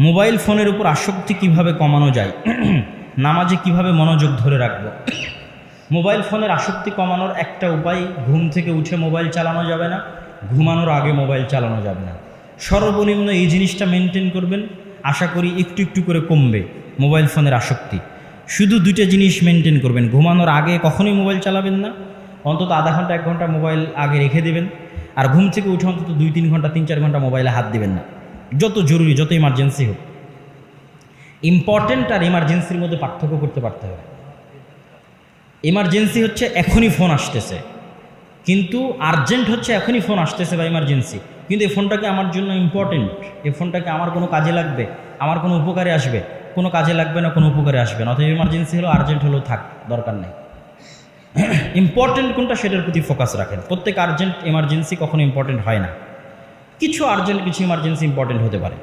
Mobile ফোনের উপর আসক্তি কীভাবে কমানো যায়? নামাজে কীভাবে মনোযোগ ধরে রাখব? মোবাইল ফোনের আসক্তি কমানোর একটা উপায়, ঘুম থেকে উঠে মোবাইল চালানো যাবে না, ঘুমানোর আগে মোবাইল চালানো যাবে না। সর্বনিম্ন এই জিনিসটা মেনটেন করবেন, আশা করি একটু একটু করে কমবে মোবাইল ফোনের আসক্তি। শুধু দুইটা জিনিস মেনটেন করবেন, ঘুমানোর আগে কখনোই মোবাইল চালাবেন না, অন্তত আধা ঘণ্টা, এক ঘণ্টা মোবাইল আগে রেখে দেবেন, আর ঘুম থেকে উঠে অন্তত দুই, তিন ঘণ্টা, তিন, চার ঘণ্টা মোবাইলে হাত দেবেন না। যত জরুরি, যত ইমার্জেন্সি হোক। ইম্পর্টেন্ট আর ইমার্জেন্সির মধ্যে পার্থক্য করতে পারতে হবে। ইমার্জেন্সি হচ্ছে এখনই ফোন আসতেছে। কিন্তু আর্জেন্ট হচ্ছে এখনই ফোন আসতেছে বা ইমার্জেন্সি কিন্তু এই ফোনটাকে আমার জন্য ইম্পর্টেন্ট এই ফোনটাকে আমার কোনো কাজে লাগবে, আমার কোনো উপকারে আসবে। কোনো কাজে লাগবে না, কোনো উপকারে আসবে না। অথবা ইমার্জেন্সি হলো আর্জেন্ট হলেও থাক, দরকার নেই। ইম্পর্টেন্ট কোনটা সেটার প্রতি ফোকাস রাখেন। প্রত্যেক আর্জেন্ট ইমার্জেন্সি কখনো ইম্পর্টেন্ট হয় না। কিছু আর্জেন্ট কিছু ইমার্জেন্সি ইম্পর্টেন্ট হতে পারে।